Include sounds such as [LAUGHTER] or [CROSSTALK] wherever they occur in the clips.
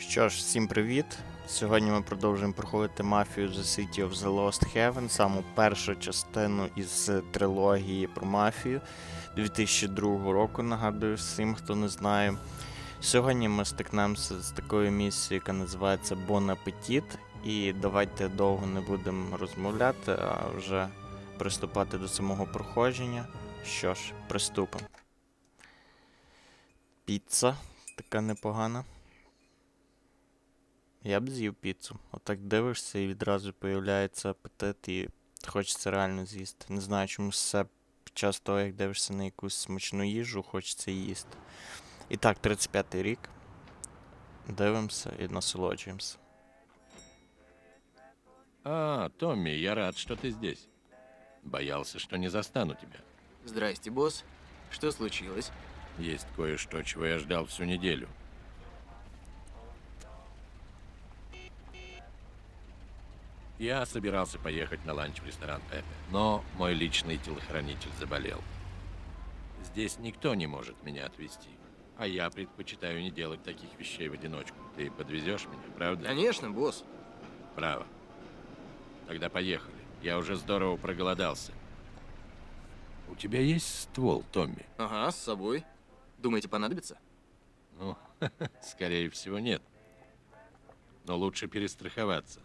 Що ж, всім привіт! Сьогодні ми продовжуємо проходити мафію The City of the Lost Heaven, саму першу частину із трилогії про мафію 2002 року, нагадую всім, хто не знає. Сьогодні ми стикнемося з такою місією, яка називається Bon Appetit. І давайте довго не будемо розмовляти, а вже приступати до самого проходження. Що ж, приступимо. Піца така непогана. Я б з'їв піцу. Отак дивишся і відразу появляється апетит і хочеться реально з'їсти. Не знаю, чому все під час того, як дивишся на якусь смачну їжу, хочеться їсти. І так, 35-й рік. Дивимося і насолоджуємося. А, Томми, я рад, что ты здесь. Боялся, что не застану тебя. Здрасте, босс. Что случилось? Есть кое-что, чего я ждал всю неделю. Я собирался поехать на ланч в ресторан Пепе, но мой личный телохранитель заболел. Здесь никто не может меня отвезти, а я предпочитаю не делать таких вещей в одиночку. Ты подвезешь меня, правда? Конечно, босс. Право. Тогда поехали. Я уже здорово проголодался. У тебя есть ствол, Томми? Ага, с собой. Думаете, понадобится? Ну, [LAUGHS] скорее всего, нет. Но лучше перестраховаться.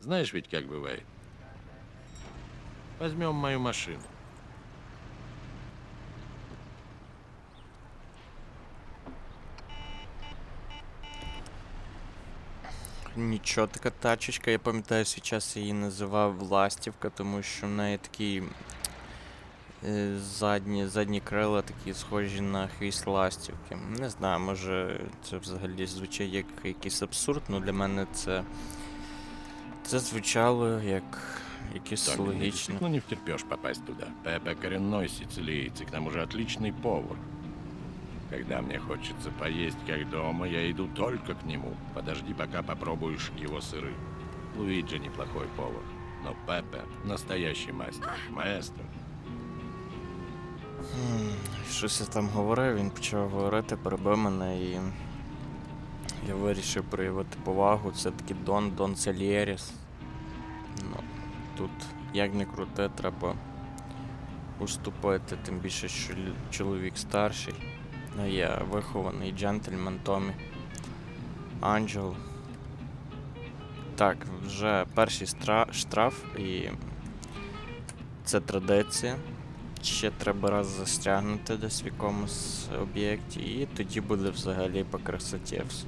Знаешь ведь, как бывает. Возьмем мою машину. Нічого, така тачечка, я пам'ятаю, час її називав Ластівка, тому що в неї такі е, задні, задні крила такі схожі на хвіст ластівки. Не знаю, може це взагалі звучить як якийсь абсурд, але для мене це. Це звучало як якесь Томми, ну, логічне. действительно не втерпешь попасть туда. Пепе коренной сицилиец и к тому же отличный повар. Когда мне хочется поесть как дома, я иду только к нему. Подожди, пока попробуешь его сыры. Луиджи неплохой повар, но Пепе настоящий мастер. Маэстро. Хм, Щось я там говорив, він почав говорити, перебив мене і я вирішив проявити повагу. Це таки Дон Дон Сальєріс. Ну, тут як не крути, треба уступити, тим більше, що чоловік старший. Ну, я вихований джентльмен Томі. Анджел. Так, вже перший штраф і це традиція. Ще треба раз застрягнути десь в якомусь об'єкті, і тоді буде взагалі по красоті все.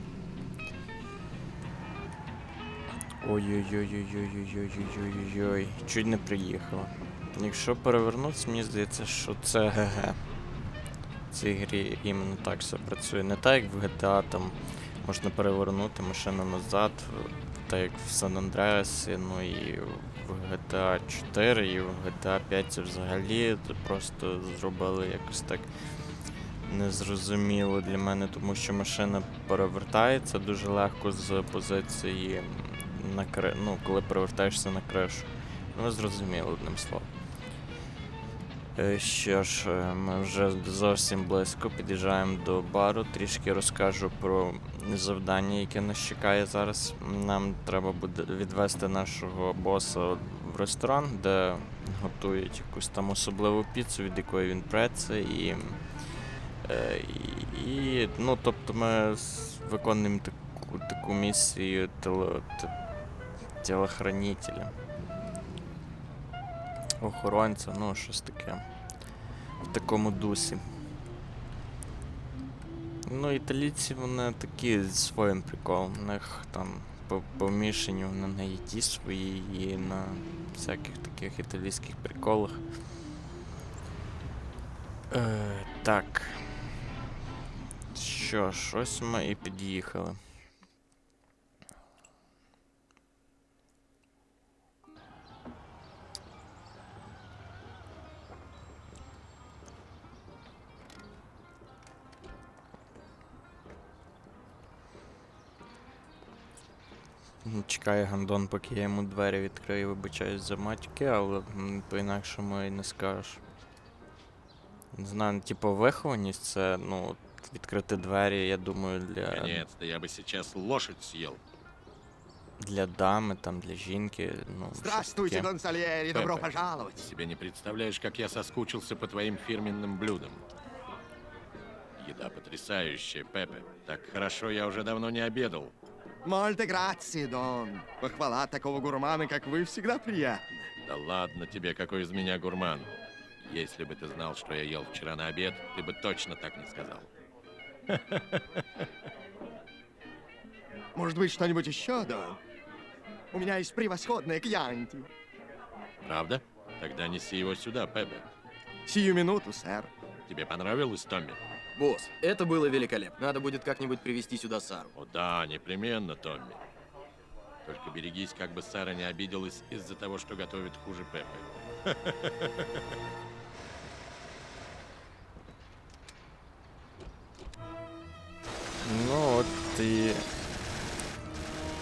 Ой-ой-ой-ой-ой-ой-ой-ой-ой-ой. Чуть не приїхав. Якщо перевернутися, мені здається, що це ГГ. В цій грі іменно так все працює. Не так, як в GTA там можна перевернути машину назад, так як в Сан Андреасі, ну і в GTA 4 і в GTA 5 це взагалі просто зробили якось так незрозуміло для мене, тому що машина перевертається дуже легко з позиції на кри... ну, коли перевертаєшся на кришу. Ну, зрозуміло одним словом. Е, Що ж, е, ми вже зовсім близько під'їжджаємо до бару. Трішки розкажу про завдання, яке нас чекає зараз. Нам треба буде відвести нашого боса в ресторан, де готують якусь там особливу піцу, від якої він преться. І, е, і, і ну, тобто ми виконуємо таку, таку місію теле, те- телохранителя. Охоронця, ну щось таке. В такому дусі. Ну, італійці вони такі зі своїм приколом. У них там по- помішані вони на їді свої і на всяких таких італійських приколах. Е, так. Що ж, ось ми і під'їхали. Чекає Гандон, поки я йому двері відкрию, вибачаюсь за матьки, але м, по-інакшому і не скажеш. Не знаю, ну, типу, вихованість це, ну, от відкрити двері, я думаю, для, Наконец-то я бы сейчас лошадь съел. для дами, там, для жінки. Ну, щось Здравствуйте, таке. Дон Сальери, добро Пепе. пожаловать. Себе не представляешь, как я соскучился по твоим фирменным блюдам. Еда потрясающая, Пепе. Так хорошо я уже давно не обедал. Мольте грации, Дон. Похвала такого гурмана, как вы, всегда приятна. Да ладно тебе, какой из меня гурман. Если бы ты знал, что я ел вчера на обед, ты бы точно так не сказал. [LAUGHS] Может быть, что-нибудь еще, Дон? У меня есть превосходное кьянти. Правда? Тогда неси его сюда, Пепе. Сию минуту, сэр. Тебе понравилось, Томми? Босс, это было великолепно. Надо будет как-нибудь привести сюда Сару. О да, непременно, Томми. Только берегись, как бы Сара не обиделась из-за того, что готовит хуже Пепе. [LAUGHS] Ну от і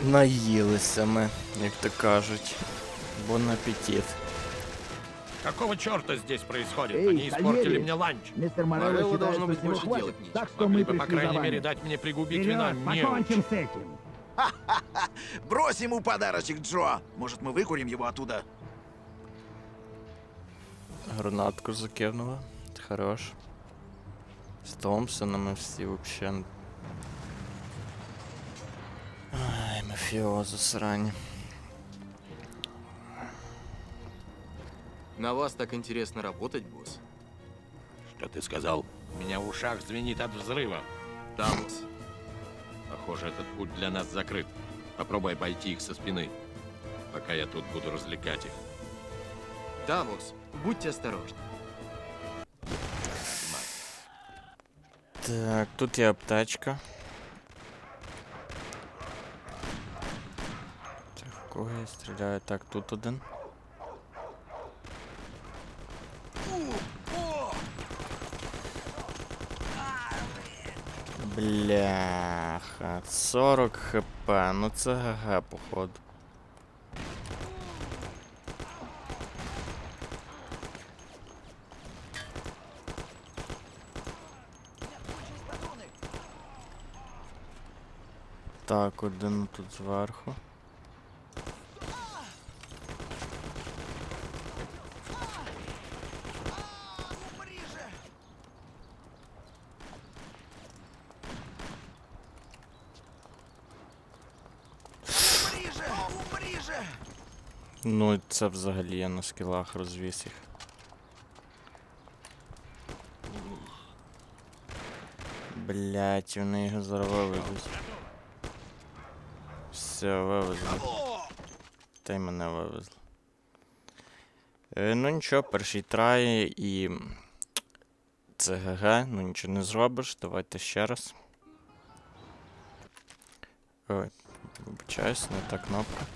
наїлися ми, як то кажуть. Бон апетит. Какого черта здесь происходит? Эй, Они испортили Сальери! мне ланч. Мистер Морелло Морелло считает, должно что быть с него больше хватит, делать нечего. так что Могли мы бы, по пришли за крайней вами. мере, дать мне пригубить вина. Вперед, Не покончим с этим. [LAUGHS] Брось ему подарочек, Джо. Может, мы выкурим его оттуда? Гранатку закинула. Хорош. З Томпсонами всі взагалі. Ай, мафіозо срані. На вас так интересно работать, босс? Что ты сказал? У меня в ушах звенит от взрыва. Да, босс. Похоже, этот путь для нас закрыт. Попробуй обойти их со спины, пока я тут буду развлекать их. Да, босс. Будьте осторожны. Так, тут є аптечка. Так, в кого я стріляю? Так, тут один. Бляха, 40 хп, ну це ГГ, походу. Так, один тут зверху. Ну, це взагалі я на скілах розвіс їх. Блять, вони його зараз. Все, вивезли. Та й мене вивезли. Е, ну нічого, перший трай і. Це ГГ, ну нічого не зробиш. Давайте ще раз. Ой, вибачаюсь, не та кнопка.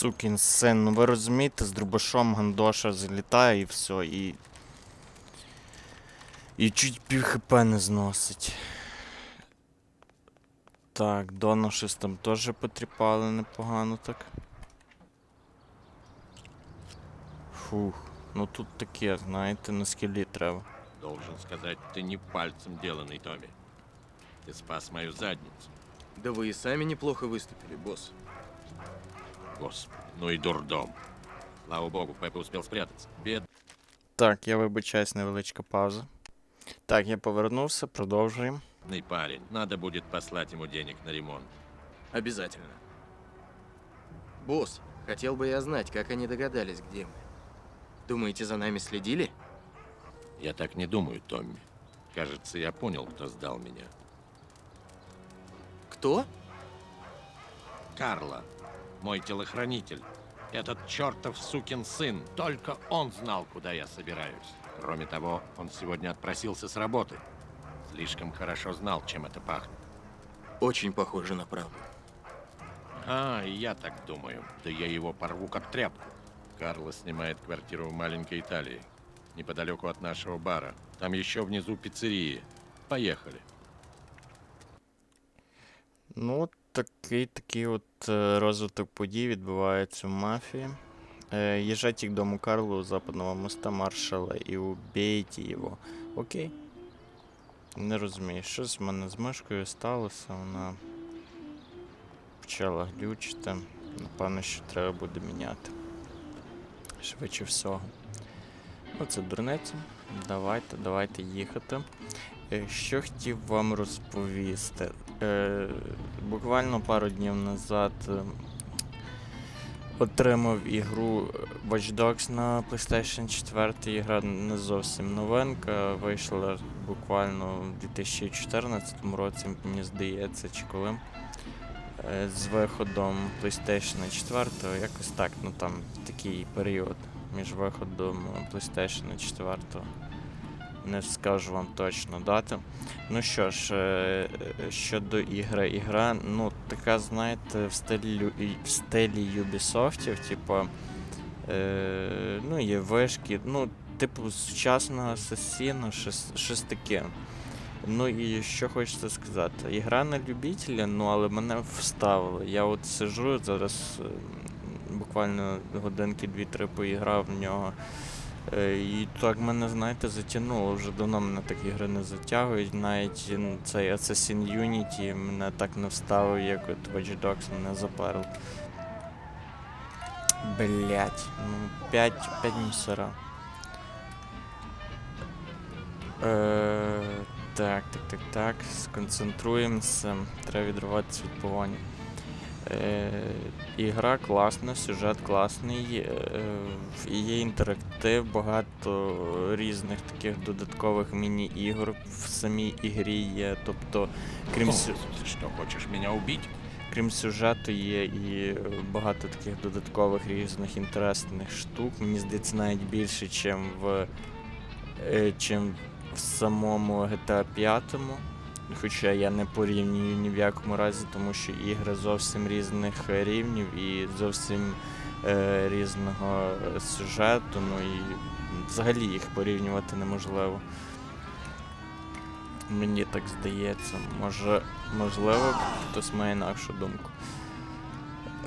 Сукін син, ну ви розумієте, з дробашом гандоша залітає і все, і. І чуть пів хп не зносить. Так, Дона щось там теж потріпали непогано так. Фух, ну тут таке, знаєте, на скілі треба. Должен сказать, ты не пальцем деланный, Томми. Ты спас мою задницу. Да вы и сами неплохо выступили, босс. Господи, ну и дурдом. Слава богу, Пепе успел спрятаться. Бед... Так, я вибачаюсь, невеличка пауза. Так, я повернувся, продовжуємо. Бедный парень. Надо будет послать ему денег на ремонт. Обязательно. Босс, хотел бы я знать, как они догадались, где мы. Думаете, за нами следили? Я так не думаю, Томми. Кажется, я понял, кто сдал меня. Кто? Карла. Мой телохранитель. Этот чертов сукин сын, только он знал, куда я собираюсь. Кроме того, он сегодня отпросился с работы. Слишком хорошо знал, чем это пахнет. Очень похоже на правду. А, я так думаю. Да я его порву как тряпку. Карло снимает квартиру в маленькой Италии, неподалеку от нашего бара. Там еще внизу пиццерии. Поехали. Ну, такий такий от е, розвиток подій відбувається в мафії. Езжайте к дому Карла западного моста маршала і убейте його. Окей. Не розумію, щось в мене з мишкою сталося, вона почала глючити. Напевно, що треба буде міняти. Швидше всього. Ну, це дурниця. Давайте, давайте їхати. Е, Що хотів вам розповісти? Е, буквально пару днів назад е, отримав ігру Watch Dogs на PlayStation 4. Ігра не зовсім новинка. Вийшла буквально у 2014 році, мені здається, чи коли. З виходом PlayStation 4, якось так, ну там такий період між виходом PlayStation 4 не скажу вам точно дати. Ну що ж, е, е, щодо ігри, ігра, ну, така, знаєте, в стилі, в стилі Ubisoft, типу, е, ну, є вишки, ну, типу, сучасного асасіну, щось, щось таке. Ну і що хочеться сказати, ігра на любителя, ну але мене вставили. Я от сижу зараз, е, буквально годинки 2-3 поіграв в нього. Е, І так мене, знаєте, затягнуло. Вже давно мене такі ігри не затягують. Навіть цей Assassin Unity мене так не вставив, як от Watch Dogs мене заперли. Блять, ну 5, 5 мусора. Е, так, так, так, так. Сконцентруємося. Треба відриватися від погоні. Е, ігра класна, сюжет класний, е, є інтерактив, багато різних таких додаткових міні-ігор в самій ігрі є. Тобто, крім, О, сю- ты что, хочешь меня убить? крім сюжету є і багато таких додаткових різних інтересних штук. Мені здається, навіть більше, чим в, е, чим в самому GTA 5. Хоча я не порівнюю ні в якому разі, тому що ігри зовсім різних рівнів і зовсім е, різного сюжету, ну і взагалі їх порівнювати неможливо. Мені так здається. Може, можливо, хтось має інакшу думку.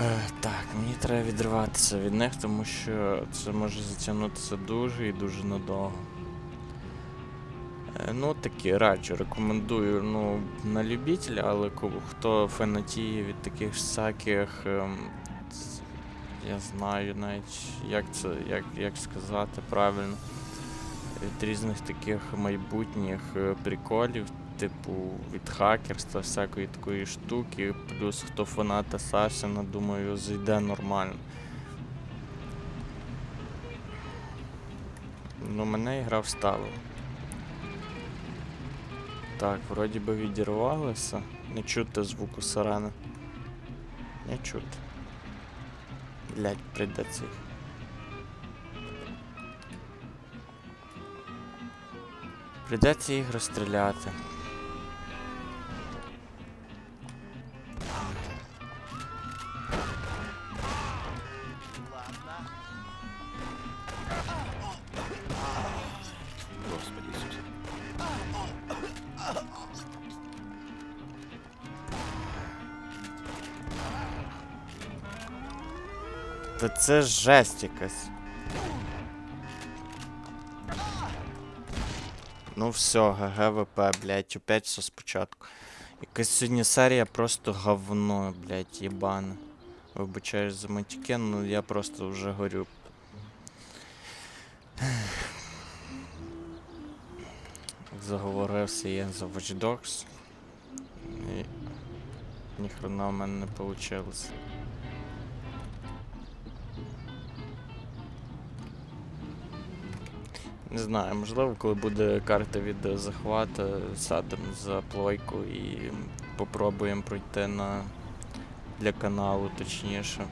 Е, так, мені треба відриватися від них, тому що це може затягнутися дуже і дуже надовго. Ну, такі раджу, рекомендую ну, на любителя, але хто фанатіє від таких всяких. ем, я знаю навіть, як це, як, як сказати правильно. Від різних таких майбутніх е, приколів, типу від хакерства, всякої такої штуки, плюс хто фанат Асасіна, думаю, зайде нормально. Ну, мене ігра вставила. Так, вроді би відірвалося. Не чути звуку сирени. Не чути. Блять, прийдеться їх. Прийдеться їх розстріляти. Та це жесть якась. Ну все, ГГВП, блядь, опять все спочатку. Якась сьогодні серія просто говно, блядь, єбане. Вибачаюсь за матюки, ну я просто вже горю. Заговорився я за Watch Dogs. І ніхрена в мене не вийшло. Не знаю, можливо, коли буде карта від захвату, садимо за плойку і попробуємо пройти на для каналу, точніше.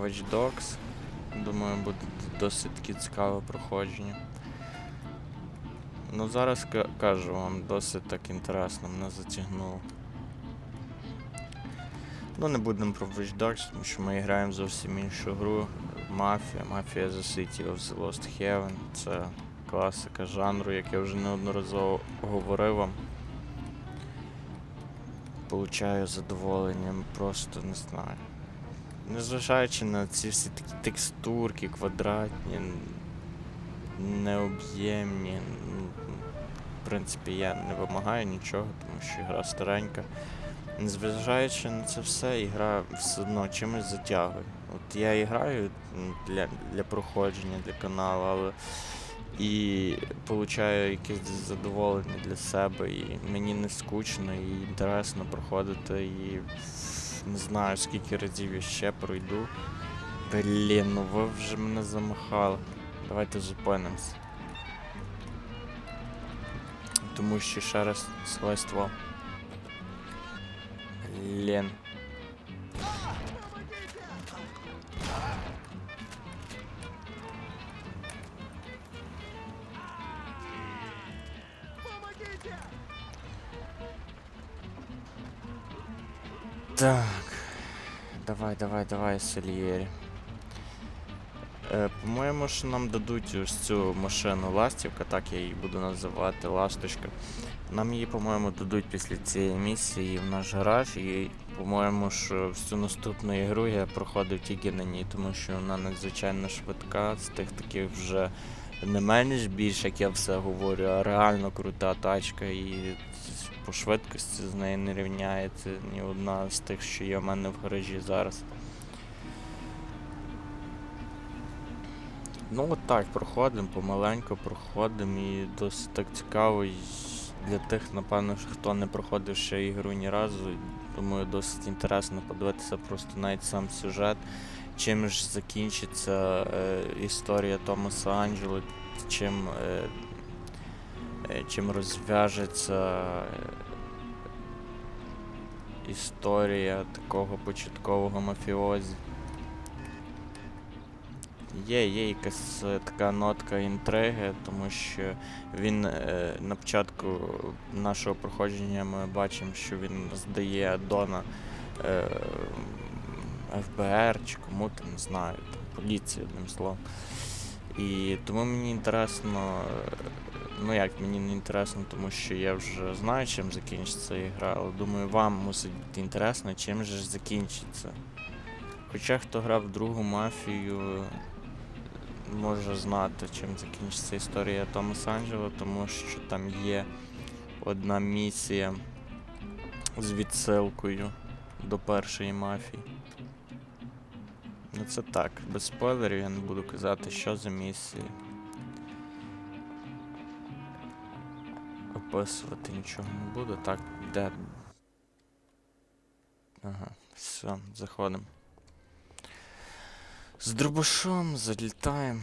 Watch Dogs. Думаю, буде досить цікаве проходження. Ну зараз кажу вам, досить так інтересно, мене затягнуло. Ну, не будемо про Watch Dogs, тому що ми граємо зовсім іншу гру. Мафія, Мафія The City of the Lost Heaven. Це класика жанру, як я вже неодноразово говорив вам. Получаю задоволення, просто не знаю. Незважаючи на ці всі такі текстурки, квадратні, необ'ємні. В принципі, я не вимагаю нічого, тому що гра старенька. Незважаючи на це все, ігра все одно чимось затягує. От я і граю для, для проходження, для каналу, але і получаю якесь задоволення для себе, і мені не скучно, і інтересно проходити, і не знаю скільки разів я ще пройду. Блін, ну ви вже мене замахали. Давайте зупинимось. Тому що ще раз сховай ствол. Блін. Так. Давай, давай, давай, Сальєрі. Е, по-моєму, що нам дадуть ось цю машину ластівка, так я її буду називати, ласточка. Нам її, по-моєму, дадуть після цієї місії в наш гараж. І, по-моєму, що всю наступну ігру я проходив тільки на ній, тому що вона надзвичайно швидка, з тих таких вже не менш більш, як я все говорю, а реально крута тачка і по швидкості з нею не рівняється ні одна з тих, що є в мене в гаражі зараз. Ну от так, проходимо, помаленьку проходимо і досить так цікаво. Для тих, напевно, хто не проходив ще ігру ні разу, думаю, досить інтересно подивитися просто навіть сам сюжет, чим ж закінчиться е, історія Томаса Анджело, чим, е, е, чим розв'яжеться е, історія такого початкового мафіозі. Є, є якась е, така нотка інтриги, тому що він е, на початку нашого проходження ми бачимо, що він здає Дона е, ФБР чи кому там, не знаю, там, поліції, одним словом. І тому мені інтересно, е, ну як мені не інтересно, тому що я вже знаю, чим закінчиться ігра, але думаю, вам мусить бути інтересно, чим же закінчиться. Хоча хто грав другу мафію, може знати, чим закінчиться історія Томаса Анджело, тому що там є одна місія з відсилкою до першої мафії. Ну це так, без спойлерів я не буду казати, що за місії. Описувати нічого не буду. Так, де. Ага, все, заходимо. З дробашом залітаємо.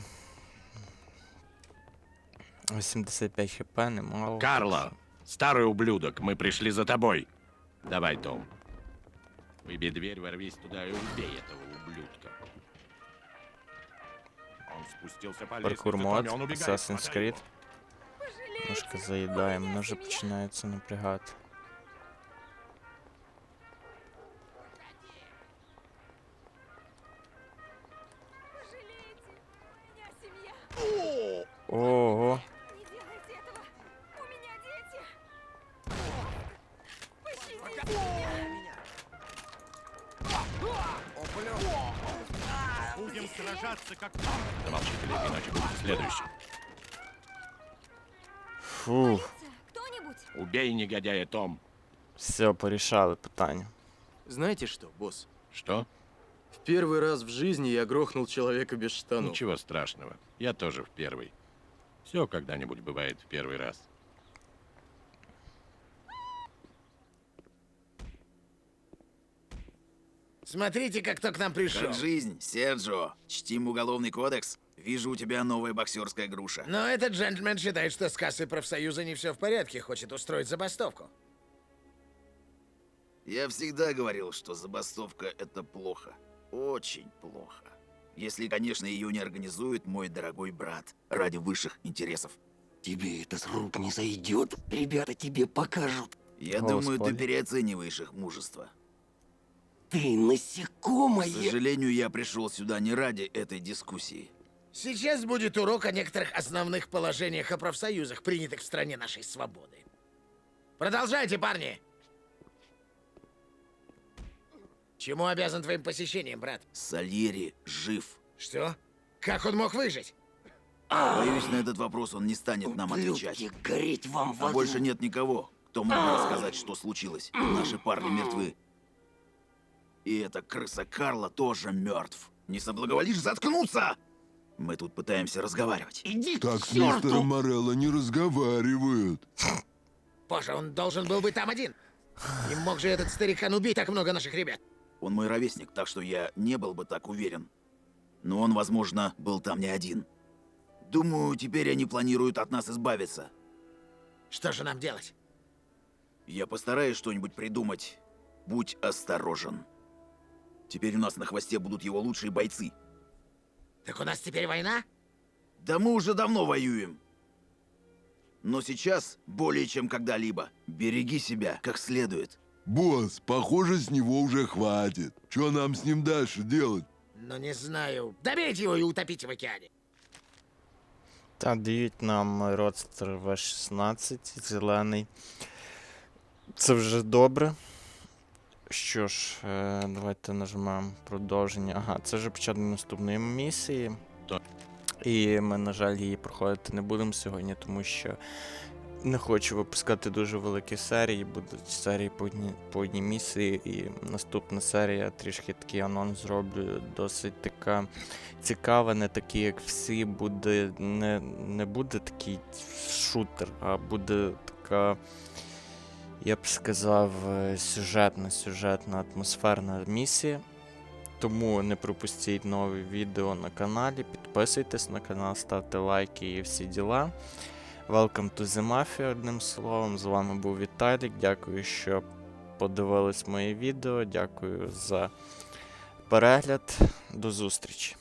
85 хп, немало. Карло, старый ублюдок, мы пришли за тобой. Давай, Том. Выбей дверь, ворвись туда и убей этого ублюдка. Он спустился по лестнице, Паркур мод, Томми, он убегает, Assassin's хватай Creed. его. Немножко заїдаємо, мене вже починається напрягати. Замолчи, Филипп, иначе будет следующий. фу, Кто-нибудь? Убей негодяя, Том. все, порішали питання. Знаете что, босс? Что? В первый раз в жизни я грохнул человека без штанов. Ничего страшного. Я тоже в первый. Все когда-нибудь бывает в первый раз. Смотрите-ка, кто к нам пришел. Как жизнь, Серджио? Чтим уголовный кодекс? Вижу у тебя новая боксерская груша. Но этот джентльмен считает, что с кассой профсоюза не все в порядке, хочет устроить забастовку. Я всегда говорил, что забастовка — это плохо. Очень плохо. Если, конечно, ее не организует мой дорогой брат ради высших интересов. Тебе это с рук не зайдет. Ребята тебе покажут. Я О, думаю, ты переоцениваешь их мужество. Ты К насекомое. сожалению, я пришел сюда не ради этой дискуссии. Сейчас будет урок о некоторых основных положениях о профсоюзах, принятых в стране нашей свободы. Продолжайте, парни! Чему обязан твоим посещением, брат? Сальери жив. Что? Как он мог выжить? Боюсь, на этот вопрос он не станет нам отвечать. Гореть вам в А больше нет никого, кто мог бы рассказать, что случилось. Наши парни мертвы. И эта крыса Карла тоже мертв. Не соблаговолишь заткнуться? Мы тут пытаемся разговаривать. Иди Так к с мистером! Морелло не разговаривают. Боже, он должен был быть там один. Не мог же этот старикан убить так много наших ребят. Он мой ровесник, так что я не был бы так уверен. Но он, возможно, был там не один. Думаю, теперь они планируют от нас избавиться. Что же нам делать? Я постараюсь что-нибудь придумать. Будь осторожен. Теперь у нас на хвосте будут его лучшие бойцы. Так у нас теперь война? Да мы уже давно воюем. Но сейчас более чем когда-либо. Береги себя как следует. Босс, похоже, с него уже хватит. Что нам с ним дальше делать? Ну, не знаю. Добейте его и утопите в океане. Та дають нам родстер В16 зелений. Це вже добре. Що ж, е, давайте нажмемо продовження. Ага, це вже початок наступної місії. Так. І ми, на жаль, її проходити не будемо сьогодні, тому що не хочу випускати дуже великі серії. Будуть серії по одній, по одній місії. І наступна серія трішки такий анонс зроблю. Досить така цікава, не такий, як всі. Буде не, не буде такий шутер, а буде така. Я б сказав, сюжетна, сюжетна, атмосферна місія. Тому не пропустіть нові відео на каналі, підписуйтесь на канал, ставте лайки і всі діла. Welcome to the Mafia, одним словом. З вами був Віталік. Дякую, що подивились моє відео. Дякую за перегляд. До зустрічі.